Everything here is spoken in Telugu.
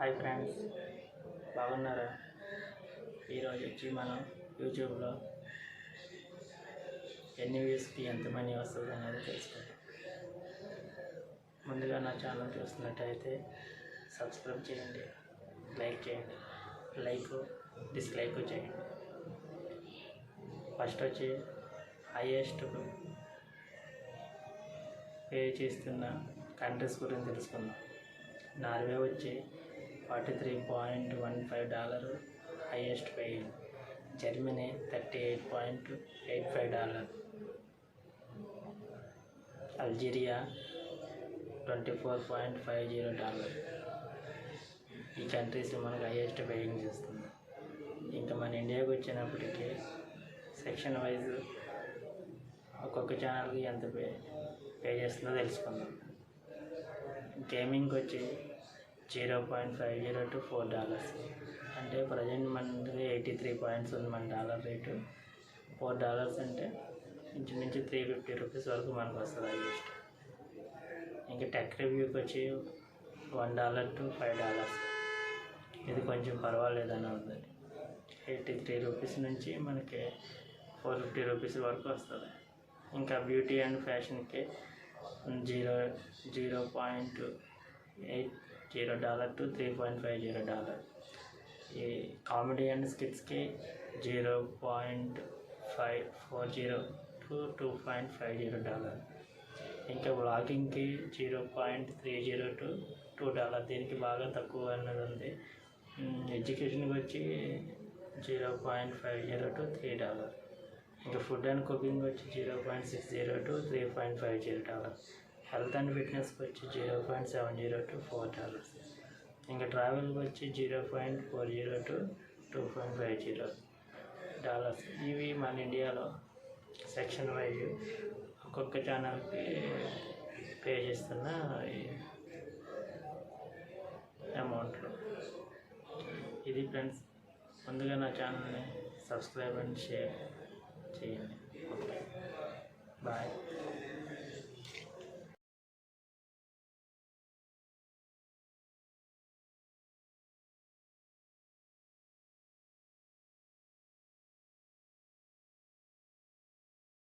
Hi friends. బాగున్నారా? ఈరోజు వచ్చి మనం యూట్యూబ్లో ఎన్ని వ్యూస్కి ఎంత మనీ వస్తుంది అనేది తెలుసుకుందాం. ముందుగా నా ఛానల్ చూస్తున్నట్టయితే సబ్స్క్రైబ్ చేయండి లైక్ చేయండి లైక్ డిస్లైక్ చేయండి. ఫస్ట్ వచ్చి హైయెస్ట్ పే చేస్తున్న కంట్రీస్ గురించి తెలుసుకుందాం. నార్వే వచ్చి forty three point one five dollar highest pay Germany thirty eight point eight five dollar. Algeria twenty four point five zero dollar. ఈ కంట్రీస్ మనకు హైయెస్ట్ పేయింగ్ చేస్తుంది. ఇంకా మన ఇండియాకి వచ్చినప్పటికీ సెక్షన్ వైజ్ ఒక్కొక్క ఛానల్కి ఎంత పే పే చేస్తుందో తెలుసుకుందాం. గేమింగ్కి వచ్చి zero point five zero to four dollars. అంటే ప్రజెంట్ మన ఎయిటీ త్రీ పాయింట్స్ ఉంది మన డాలర్ రేటు. ఫోర్ డాలర్స్ అంటే ఇంచుమించు త్రీ ఫిఫ్టీ రూపీస్ వరకు మనకు వస్తుంది హైయెస్ట్ ఇంకా టెక్ రివ్యూకి వచ్చి one dollar to five dollars. ఇది కొంచెం పర్వాలేదని ఉంది. ఎయిటీ త్రీ రూపీస్ నుంచి మనకి ఫోర్ ఫిఫ్టీ రూపీస్ వరకు వస్తుంది. ఇంకా beauty and ఫ్యాషన్కి zero zero point eight zero dollar to three point five zero dollar ఈ comedy and స్కిట్స్కి zero point five four zero to two point five zero dollar ఇంకా బ్లాగింగ్కి zero point three zero to two dollar దీనికి బాగా తక్కువ అన్నది ఉంది. ఎడ్యుకేషన్కి వచ్చి zero point five zero to three dollar ఇంకా ఫుడ్ అండ్ కుకింగ్ వచ్చి zero point six zero to three point five zero dollar health and ఫిట్నెస్కి వచ్చి zero point seven zero to four dollars ఇంకా ట్రావెల్కి వచ్చి zero point four zero to two point five zero dollars. ఇవి మన ఇండియాలో సెక్షన్ వైజ్ ఒక్కొక్క ఛానల్కి పే చేస్తున్న అమౌంట్లు. ఇది ఫ్రెండ్స్ ముందుగా నా ఛానల్ని సబ్స్క్రైబ్ అండ్ షేర్ చేయండి. ఓకే. బాయ్.